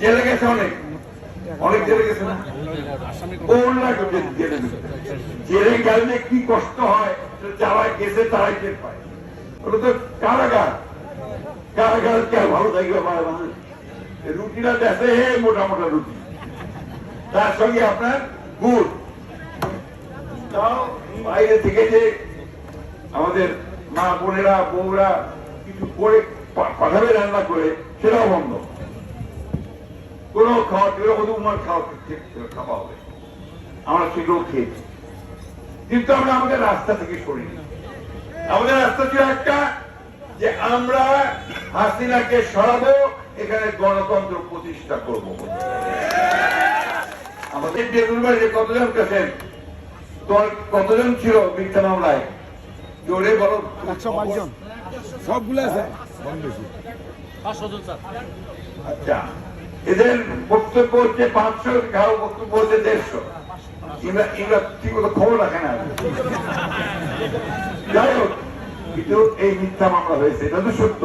জেলে গেছে অনেক। অনেক জেলে গেছে না? জেলে গেলে কি কষ্ট হয়? গেছে, তারাই টের পায়। তো কারাগার। কারাগার কে ভালো থাকবে রুটিটা দেখে হে মোটা মোটা রুটি। তার সঙ্গে আপনার গুড়। তাও বাইরে থেকে যে আমাদের মা বোনেরা, বউরা কিছু করে পাঠাবে, রান্না করে, সেটাও বন্ধ। কোনো খাওয়া ছিল শুধু উমার খাওয়া খাওয়া হবে। আমরা সেগুলো খেয়েছি। কিন্তু আমরা আমাদের রাস্তা থেকে সরিনি। আমাদের রাস্তা ছিল একটা যে আমরা হাসিনাকে সরাবো এখানে গণতন্ত্র প্রতিষ্ঠা করব। আমাদের বেগুনবাড়ি যে কতজন গেছেন তোর কতজন ছিল মিথ্যা মামলায়? জোরে বলো। একশো বাইশ জন। সবগুলো আছে। আচ্ছা। এদের বক্তব্য হচ্ছে পাঁচশো, কারও বক্তব্য হচ্ছে দেড়শো। এগুলা এগুলা ঠিক মতো খবর রাখে না। যাই হোক কিন্তু এই মিথ্যা মামলা হয়েছে, এটা তো সত্য।